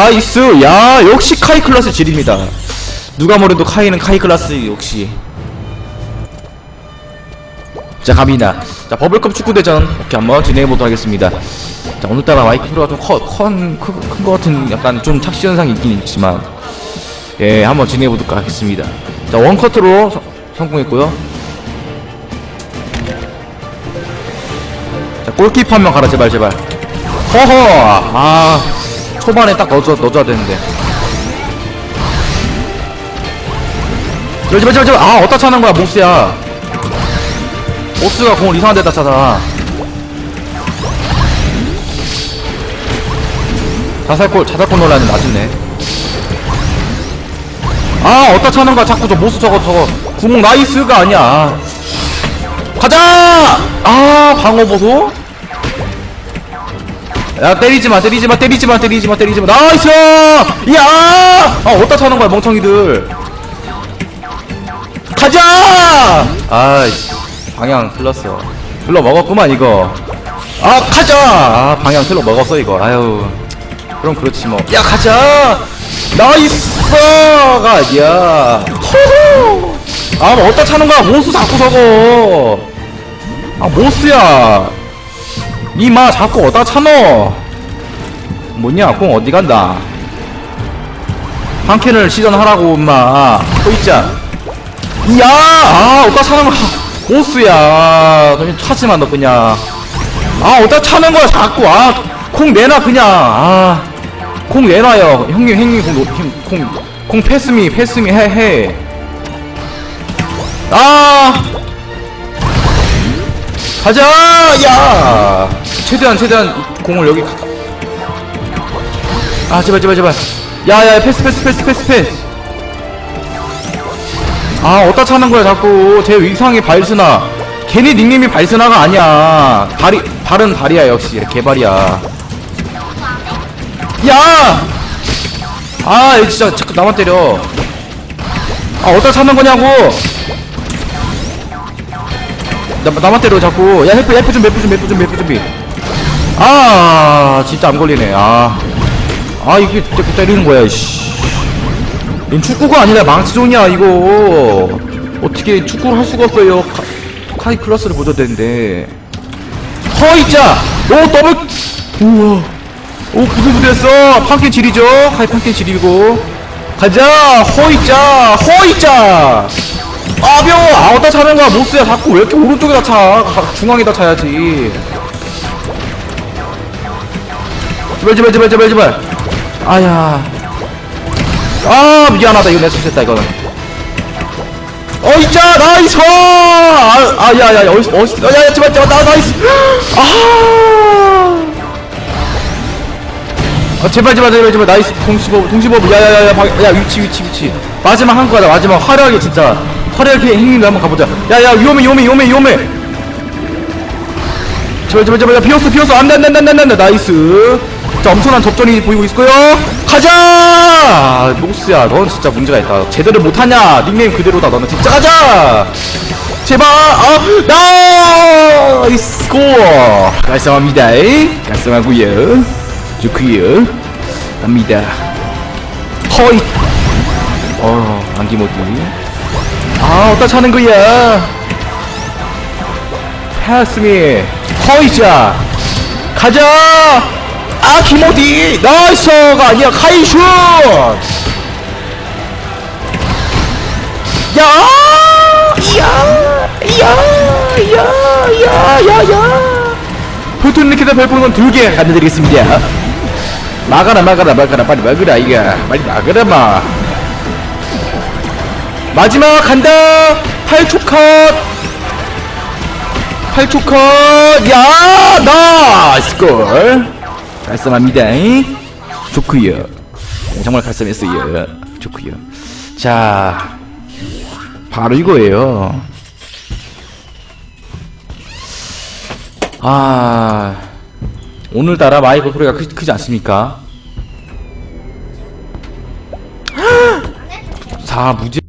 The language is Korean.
나이스! 야 역시 카이 클라스 질입니다. 누가 뭐래도 카이는 카이 클라스 역시. 자 갑니다. 자 버블컵 축구대전. 이렇게 한번 진행해보도록 하겠습니다. 자 오늘따라 마이크 소리가 좀큰것 같은 약간 좀 착시 현상이 있긴 있지만. 예 한번 진행해보도록 하겠습니다. 자 원커트로 서- 성공했고요. 자 골키퍼 한 명 가라 제발 제발. 허허! 아 초반에 딱 넣어줘, 넣어줘야 되는데. 제발 제발 아 어디다 차는 거야 모스야. 모스가 공을 이상한 데다 차잖아. 자살골 자살골 논란이 낮았네. 아 어디다 차는 거야 자꾸 저 모스 저거 저거. 구멍 나이스가 아니야. 가자! 아 방어 보소 야 때리지마 때리지마 때리지마 때리지마 때리지마. 나이스! 야! 아 어디다 차는 거야 멍청이들. 가자! 아이씨 방향 틀렸어. 틀러 먹었구만 이거. 아 가자! 아 방향 틀러 먹었어 이거. 아유 그럼 그렇지 뭐 야 가자! 나이스가 아니야. 호호! 아뭐 어디다 차는 거야? 모스 자꾸 저거. 아 모스야 니마 자꾸 어디다 차노? 뭐냐 공 어디 간다. 한 캔을 시전하라고 엄마. 또 있자. 이야! 아 어디다 차는 거야? 모스야. 그냥 차지만 너 그냥. 아 어디다 차는 거야 자꾸. 아콩 내놔 그냥. 아콩 내놔요. 형님 형님 공, 공 패스미 패스미 해해. 아! 가자 야 최대한 최대한 공을 여기 가- 아 제발 제발 제발 야야 패스 패스 패스 패스 패스 아 어디다 차는 거야 자꾸 제 위상이 발스나 괜히 닉네임이 발스나가 아니야 발이 발은 발이야 역시 개발이야 야! 아, 얘 진짜 자꾸 나만 때려. 아, 어디다 차는 거냐고! 나, 나만 때려, 자꾸. 야, 헬프, 헬프 좀, 헬프 좀, 헬프 좀, 헬프 좀. 아, 진짜 안 걸리네, 아. 아, 이게 자꾸 때리는 거야, 씨. 이 축구가 아니라 망치존이야, 이거. 어떻게 축구를 할 수가 없어요. 카, 카이 클라스를 보셔야 되는데. 허이자! 오, 더블! 우와. 오 부들부들했어 판캔 질이죠 하이 판캔 질이고 가자 허이자 허이자 아병 아 어디다 차는 거야 모스야 자꾸 왜 이렇게 오른쪽에다 차 가- 중앙에다 차야지 제발 제발 제발 제발. 제발 아야. 아 미안하다. 이거 내 실수했다 이거는. 어이자 나이스! 아야야야 어이 어이 야야 제발 제발 나 나이스. 아! 아 제발 제발 제발 제발 나이스. 동시버브 동시버브 야야야야 야 위치 위치 위치. 마지막 한 거다 마지막. 화려하게 진짜. 화려하게 행님도 한번 가보자. 야야 위험해 위험해 위험해 위험해. 제발 제발 제발. 야 비었어 비었어. 안돼 안돼 안돼 안돼. 나이스 자 엄청난 접전이 보이고 있고요. 가자! 노스야 넌 진짜 문제가 있다. 제대로 못하냐? 닉네임 그대로다. 너는 진짜 가자! 제발! 아 나이스 스코어 깔끔합니다. 깔끔하고요. 좋구요. 갑니다. 허이! 어 안기모디 아 어디다 차는 거야? 패스미. 허이자 가자 아 기모디. 나이스가 아니야. 카이슛 야 이야 이야 이야. 이야 야 포토니케다 별풍선 두개 감사드리겠습니다. 막아라 막아라 막아라. 빨리 막으라 이가. 빨리 막으라 마. 마지막 간다. 8초 컷. 8초 컷 야 나이스 골 깔끔합니다. 좋구요. 정말 깔끔했어요. 좋구요. 자 바로 이거예요. 아 오늘따라 마이크 소리가 크, 크지 않습니까? 자 무제